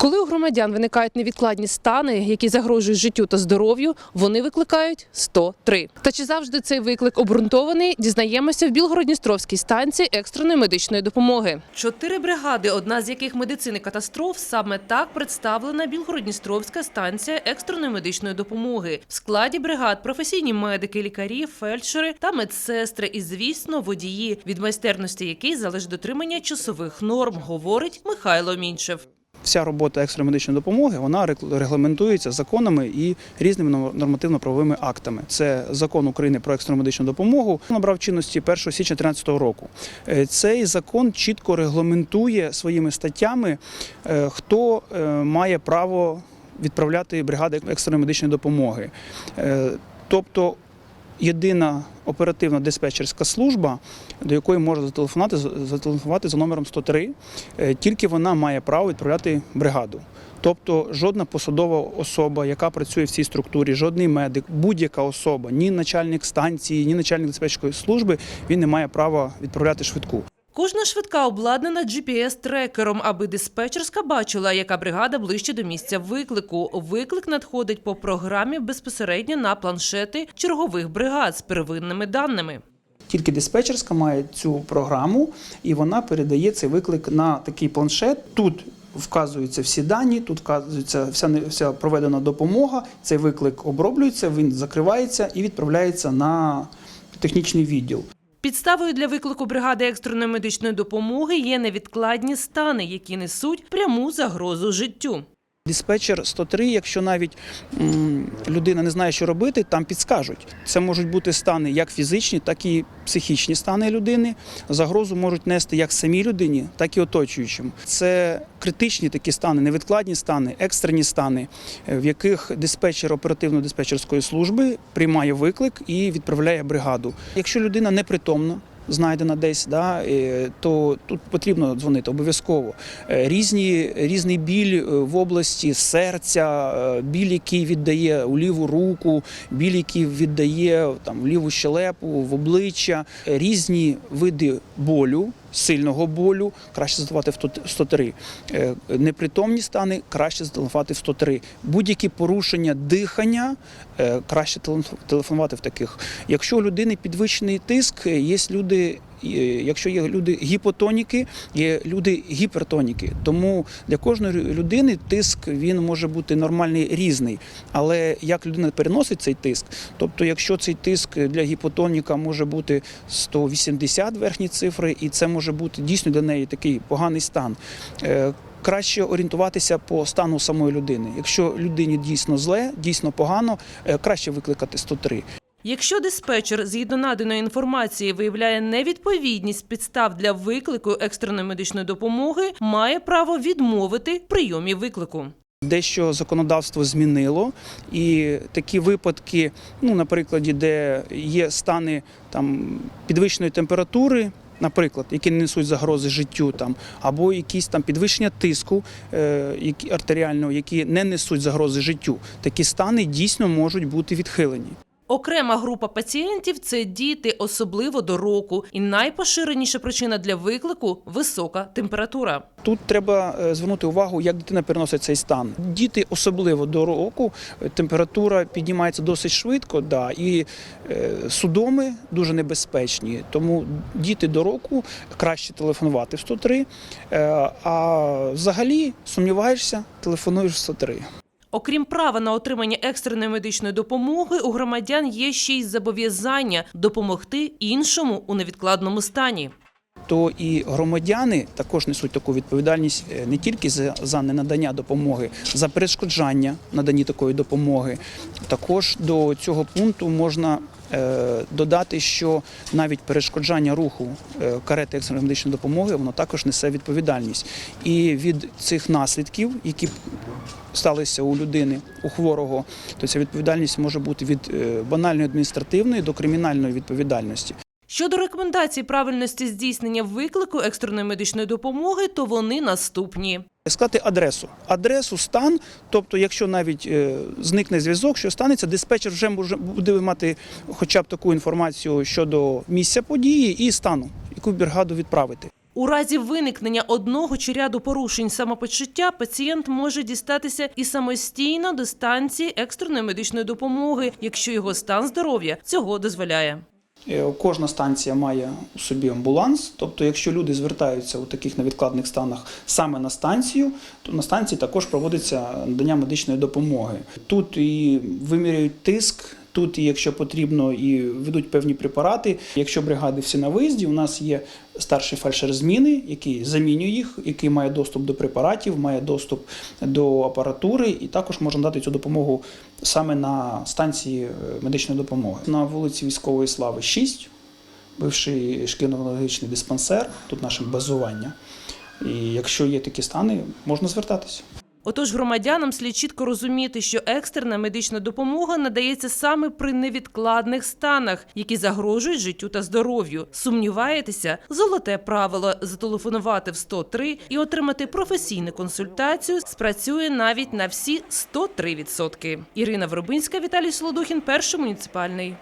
Коли у громадян виникають невідкладні стани, які загрожують життю та здоров'ю, вони викликають 103. Та чи завжди цей виклик обґрунтований, дізнаємося в Білгородністровській станції екстреної медичної допомоги. Чотири бригади, одна з яких медицини катастроф, саме так представлена Білгородністровська станція екстреної медичної допомоги. В складі бригад професійні медики, лікарі, фельдшери та медсестри і, звісно, водії, від майстерності яких залежить дотримання часових норм, говорить Михайло Мінчев. Вся робота екстреної медичної допомоги вона регламентується законами і різними нормативно-правовими актами. Це закон України про екстрену медичну допомогу. Набрав чинності 1 січня 2013 року. Е, Цей закон чітко регламентує своїми статтями, е, хто е, має право відправляти бригади екстреної медичної допомоги. Тобто єдина оперативно диспетчерська служба, до якої можна зателефонувати, зателефонувати за номером 103, е, тільки вона має право відправляти бригаду. Тобто жодна посадова особа, яка працює в цій структурі, жодний медик, будь-яка особа, ні начальник станції, ні начальник диспетчерської служби, він не має права відправляти швидку. Кожна швидка обладнана GPS-трекером, аби диспетчерська бачила, яка бригада ближче до місця виклику. Виклик надходить по програмі безпосередньо на планшети чергових бригад з первинними даними. Тільки диспетчерська має цю програму, і вона передає цей виклик на такий планшет. Тут вказуються всі дані, тут вказується вся, вся проведена допомога. Цей виклик оброблюється, він закривається і відправляється на технічний відділ. Підставою для виклику бригади екстреної медичної допомоги є невідкладні стани, які несуть пряму загрозу життю. Диспетчер 103, якщо навіть людина не знає, що робити, там підскажуть. Це можуть бути стани як фізичні, так і психічні стани людини. Загрозу можуть нести як самій людині, так і оточуючим. Це критичні такі стани, невідкладні стани, екстрені стани, е, в яких диспетчер оперативно-диспетчерської служби приймає виклик і відправляє бригаду. Якщо людина непритомна, знайдена десь, да, то тут потрібно дзвонити обов'язково. Е, Різні, різний біль е, в області серця, е, біль, який віддає у ліву руку, біль, який віддає там, в ліву щелепу, в обличчя, різні види болю. Сильного болю краще задавати в 100 103. Е, Непритомні стани краще зателефонувати в 103. Будь-які порушення дихання е, краще телеф- телефонувати в таких. Якщо у людини підвищений тиск, е, є люди. Е, Якщо є люди гіпотоніки, є люди гіпертоніки. Тому для кожної людини тиск він може бути нормальний різний. Але як людина переносить цей тиск, тобто, якщо цей тиск для гіпотоніка може бути 180 верхні цифри, і це може бути дійсно для неї такий поганий стан. е, Краще орієнтуватися по стану самої людини. Якщо людині дійсно зле, дійсно погано, е, краще викликати 103. Якщо диспетчер згідно наданої інформації виявляє невідповідність підстав для виклику екстреної медичної допомоги, має право відмовити прийомі виклику. Дещо законодавство змінило, і такі випадки, ну, на прикладі, де є стани там, підвищеної температури, наприклад, які не несуть загрози життю, там, або якісь там підвищення тиску е, артеріального, які не несуть загрози життю, такі стани дійсно можуть бути відхилені. Окрема група пацієнтів це діти, особливо до року, і найпоширеніша причина для виклику висока температура. Тут треба е, звернути увагу, як дитина переносить цей стан. Діти, особливо до року, е, температура піднімається досить швидко, да, і е, судоми дуже небезпечні. Тому діти до року краще телефонувати в 103, е, а взагалі сумніваєшся, телефонуєш в 103. Окрім права на отримання екстреної медичної допомоги, у громадян є ще й зобов'язання допомогти іншому у невідкладному стані. То і громадяни також несуть таку відповідальність е, не тільки за, за ненадання допомоги, за перешкоджання наданні такої допомоги. Також до цього пункту можна е, додати, що навіть перешкоджання руху е, карети екстреної медичної допомоги воно також несе відповідальність. І від цих наслідків, які сталися у людини, у хворого, то ця відповідальність може бути від банальної адміністративної до кримінальної відповідальності. Щодо рекомендацій правильності здійснення виклику екстреної медичної допомоги, то вони наступні. Сказати адресу. Адресу, стан, тобто, якщо навіть е, зникне зв'язок, що станеться, диспетчер вже може буде мати хоча б таку інформацію щодо місця події і стану, яку бригаду відправити. У разі виникнення одного чи ряду порушень самопочуття пацієнт може дістатися і самостійно до станції екстреної медичної допомоги, якщо його стан здоров'я цього дозволяє. Е, Кожна станція має у собі амбуланс. Тобто, якщо люди звертаються у таких невідкладних станах саме на станцію, то на станції також проводиться надання медичної допомоги. Тут і виміряють тиск. Тут, якщо потрібно, і ведуть певні препарати. Якщо бригади всі на виїзді, у нас є старший фельдшер зміни, який замінює їх, який має доступ до препаратів, має доступ до апаратури, і також може надати цю допомогу саме на станції е, медичної допомоги. На вулиці Військової Слави 6, бивший шкільно-аналогічний диспансер, тут наше базування. І якщо є такі стани, можна звертатися. Отож, громадянам слід чітко розуміти, що екстерна медична допомога надається саме при невідкладних станах, які загрожують життю та здоров'ю. Сумніваєтеся? Золоте правило зателефонувати в 103 і отримати професійну консультацію спрацює навіть на всі 103%. Ірина Вробинська, Віталій Солодухін, перший муніципальний.